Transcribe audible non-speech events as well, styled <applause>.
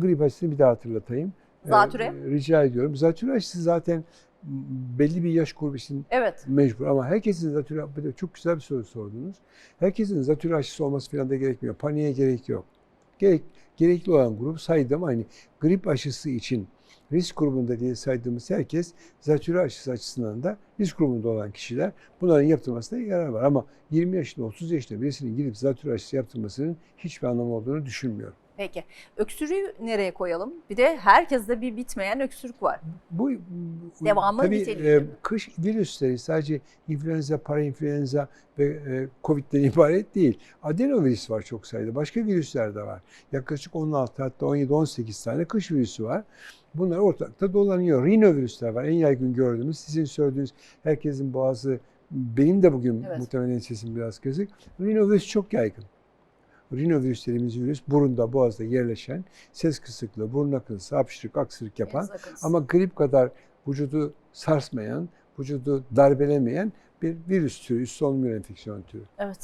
Grip aşısını bir daha hatırlatayım. Ee, Zatüre. rica ediyorum. Zatüre aşısı zaten belli bir yaş grubu için Evet. mecbur ama herkesin zatüre çok güzel bir soru sordunuz. Herkesin zatüre aşısı olması falan da gerekmiyor. Paniğe gerek yok. Gerek, gerekli olan grup saydım aynı grip aşısı için risk grubunda diye saydığımız herkes zatüre aşısı açısından da risk grubunda olan kişiler bunların yaptırmasına yarar var. Ama 20 yaşında 30 yaşında birisinin gidip zatüre aşısı yaptırmasının hiçbir anlamı olduğunu düşünmüyorum. Peki. Öksürüğü nereye koyalım? Bir de herkeste bir bitmeyen öksürük var. Bu Devamı tabii e, kış virüsleri sadece influenza, parainfluenza ve e, Covid'den <laughs> ibaret değil. Adenovirüs var çok sayıda. Başka virüsler de var. Yaklaşık 16 hatta 17-18 tane kış virüsü var. Bunlar ortakta dolanıyor. Rinovirüsler var. En yaygın gördüğümüz, sizin söylediğiniz herkesin boğazı, benim de bugün Evet. muhtemelen sesim biraz kısık. Rinovirüs çok yaygın. Rinovirüs dediğimiz virüs burunda, boğazda yerleşen, ses kısıklığı, burun akıntısı, hapşırık, aksırık yapan ama grip kadar vücudu sarsmayan, vücudu darbelemeyen bir virüs türü, üst solunum yolu enfeksiyon türü. Evet.